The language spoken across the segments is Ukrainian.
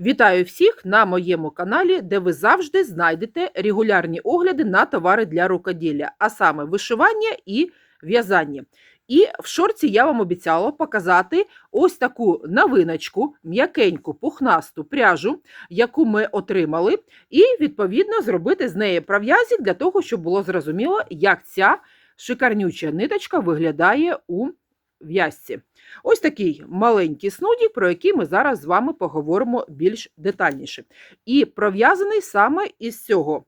Вітаю всіх на моєму каналі, де ви завжди знайдете регулярні огляди на товари для рукоділля, а саме вишивання і в'язання. І в шорці я вам обіцяла показати ось таку новиночку, м'якеньку пухнасту пряжу, яку ми отримали, і відповідно зробити з неї пров'язік для того, щоб було зрозуміло, як ця шикарнюча ниточка виглядає у в'язці. Ось такий маленький снудік, про який ми зараз з вами поговоримо більш детальніше. І пров'язаний саме із цього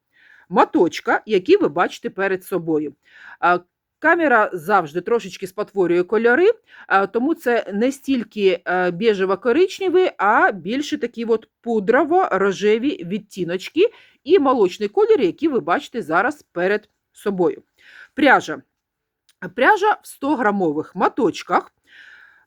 моточка, який ви бачите перед собою. Камера завжди трошечки спотворює кольори, тому це не стільки е, біжево-коричневий, а більше такі от пудрово-рожеві відтіночки і молочний колір, який ви бачите зараз перед собою. Пряжа. Пряжа в 100 грамових моточках.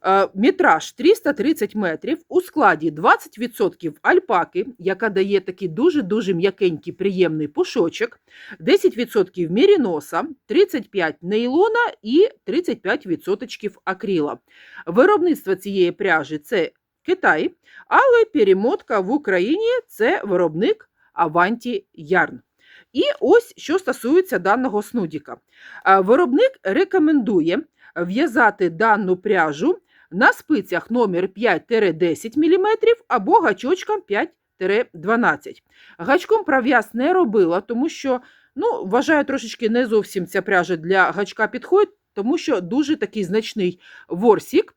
Е, Метраж 330 метрів, у складі 20% альпаки, яка дає такий дуже-дуже м'якенький приємний пушочок, 10% міріноса, 35% нейлона і 35% акріла. Виробництво цієї пряжі це Китай, але перемотка в Україні це виробник Avanti Yarn. І ось що стосується даного снудіка. Е, Виробник рекомендує в'язати дану пряжу на спицях номер 5-10 мм або гачочком 5-12. Гачком пров'яз не робила, тому що ну, вважаю, трошечки не зовсім ця пряжа для гачка підходить, тому що дуже такий значний ворсік,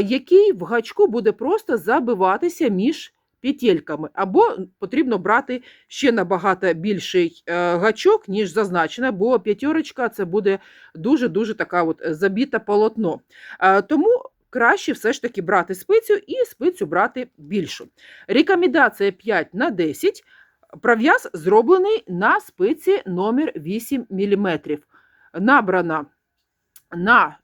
який в гачку буде просто забиватися між петельками, або потрібно брати ще набагато більший е, гачок, ніж зазначено, бо п'ятерочка це буде дуже-дуже така от забіте полотно. Е, Тому краще все ж таки брати спицю і спицю брати більшу. Рекомендація 5 на 10. Пров'яз зроблений на спиці номер 8 мм. Набрана на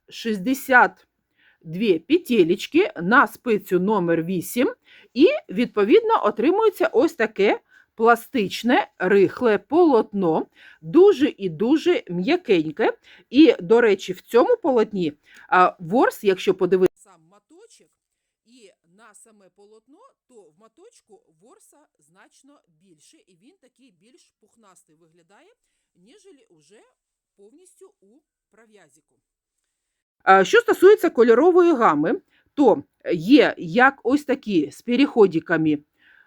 62 петелечки на спицю номер 8 і, відповідно, отримується ось таке пластичне, рихле полотно, дуже і дуже м'якеньке. І, до речі, в цьому полотні ворс, якщо подивитися сам моточок і на саме полотно, то в моточку ворса значно більше, і він такий більш пухнастий виглядає, ніж уже повністю у пров'язіку. Що стосується кольорової гами, то є як ось такі з переходиками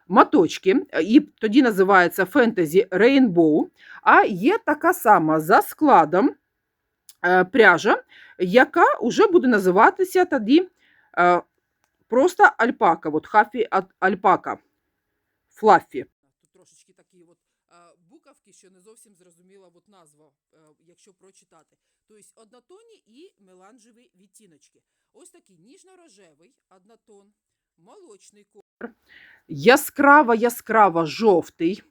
моточки, і тоді називається фентезі Rainbow, а є така сама за складом е, пряжа, яка вже буде називатися тоді е, просто альпака, от хафі альпака, флаффі. Трошечки такі от буковки, що не зовсім зрозуміла от назва, е, якщо прочитати. Тобто однотонні і меланжеві відтіночки. Ось такий ніжно-рожевий однотон, молочний колір, яскраво яскраво жовтий.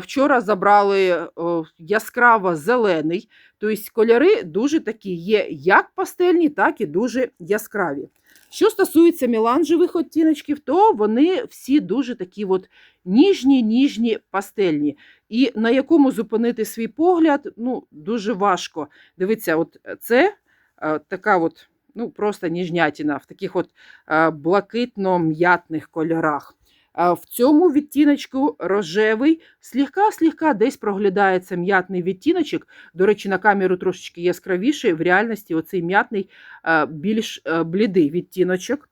Вчора забрали яскраво зелений. Тобто кольори дуже такі є як пастельні, так і дуже яскраві. Що стосується меланжевих оттіночків, то вони всі дуже такі от ніжні, ніжні, пастельні. І на якому зупинити свій погляд, ну, дуже важко. Дивіться, от це е, така от, ну, просто ніжнятіна в таких от е, блакитно-м'ятних кольорах. В цьому відтіночку рожевий, слегка-слегка десь проглядається м'ятний відтіночок. До речі, на камеру трошечки яскравіший, в реальності оцей м'ятний більш блідий відтіночок.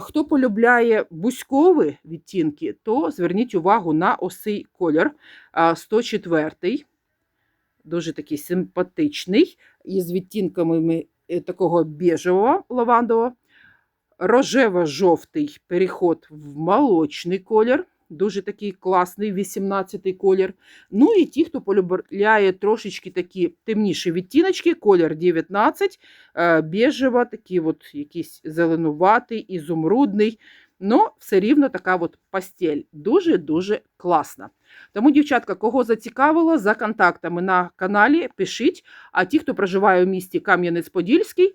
Хто полюбляє бузькові відтінки, то зверніть увагу на ось цей колір е, 104 Дуже такий симпатичний, із відтінками е, такого біжевого лавандового. Рожево-жовтий переход в молочний колір. Дуже такий класний, 18-й колір. Ну і ті, хто полюбляє трошечки такі темніші відтіночки, колір 19, е, біжева, такий от якийсь зеленуватий, ізумрудний. Ну, все рівно така от постель. Дуже-дуже класна. Тому, дівчатка, кого зацікавило, за контактами на каналі пишіть. А ті, хто проживає у місті Кам'янець-Подільський,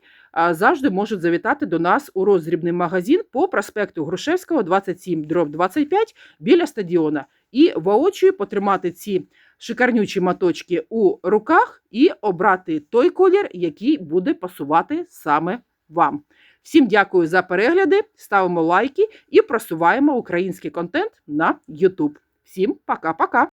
завжди можуть завітати до нас у роздрібний магазин по проспекту Грушевського, 27 дроб 25 біля стадіона. І воочію потримати ці шикарнючі моточки у руках і обрати той колір, який буде пасувати саме вам. Всім дякую за перегляди, ставимо лайки і просуваємо український контент на YouTube. Всім пока-пока!